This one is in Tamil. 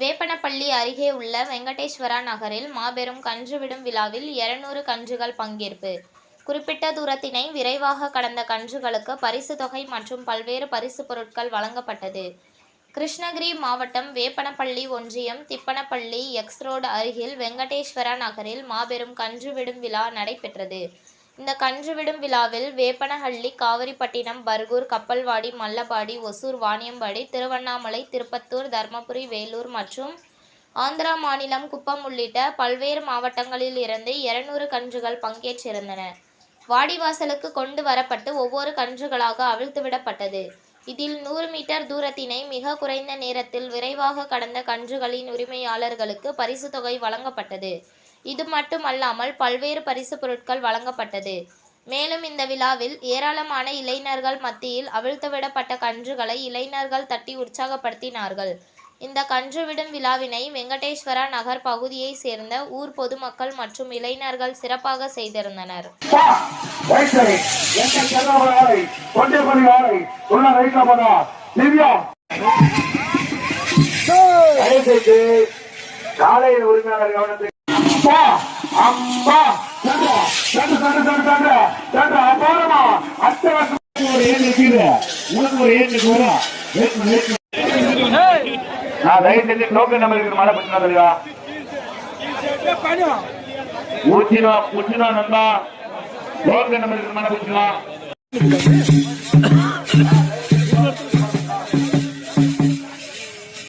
வேப்பனப்பள்ளி அருகே உள்ள வெங்கடேஸ்வரா நகரில் மாபெரும் கன்று விடும் விழாவில் 200 கன்றுகள் பங்கேற்பு. குறிப்பிட்ட தூரத்தினை விரைவாக கடந்த கன்றுகளுக்கு பரிசு தொகை மற்றும் பல்வேறு பரிசு பொருட்கள் வழங்கப்பட்டது. கிருஷ்ணகிரி மாவட்டம் வேப்பனப்பள்ளி ஒன்றியம் திப்பனப்பள்ளி எக்ஸ் ரோடு அருகில் வெங்கடேஸ்வரா நகரில் மாபெரும் கன்று விடும் விழா நடைபெற்றது. இந்த கன்று விடும் விழாவில் வேப்பனஹள்ளி காவிரிப்பட்டினம் பர்கூர் கப்பல்வாடி மல்லபாடி ஒசூர் வாணியம்பாடி திருவண்ணாமலை திருப்பத்தூர் தர்மபுரி வேலூர் மற்றும் ஆந்திரா மாநிலம் குப்பம் உள்ளிட்ட பல்வேறு மாவட்டங்களில் இருந்து 200 கன்றுகள் பங்கேற்றிருந்தன. வாடிவாசலுக்கு கொண்டு வரப்பட்டு ஒவ்வொரு கன்றுகளாக அவிழ்த்துவிடப்பட்டது இதில் நூறு மீட்டர் தூரத்தினை மிக குறைந்த நேரத்தில் விரைவாக கடந்த கன்றுகளின் உரிமையாளர்களுக்கு பரிசு தொகை வழங்கப்பட்டது. இது மட்டுமல்லாமல் பல்வேறு பரிசு பொருட்கள் வழங்கப்பட்டது. மேலும் இந்த விழாவில் ஏராளமான இளைஞர்கள் மத்தியில் அவிழ்த்துவிடப்பட்ட கன்றுகளை இளைஞர்கள் தட்டி உற்சாகப்படுத்தினார்கள். இந்த கன்று விடும் விழாவினை வெங்கடேஸ்வரா நகர் பகுதியை சேர்ந்த ஊர் பொதுமக்கள் மற்றும் இளைஞர்கள் சிறப்பாக செய்திருந்தனர். காலையில் உரிமையாளர் கவனத்தை அப்பா, அம்மா, சண்டை, அபாரமா, அத்தை ஒரு ஏழு இருக்குது. உனக்கு ஒரு ஏழு வரும். நான் தயவு செஞ்சு டோக்கன் நம்பர் மழை தெரியா ஊச்சினா நண்பா டோக்கன் நம்பர் மழை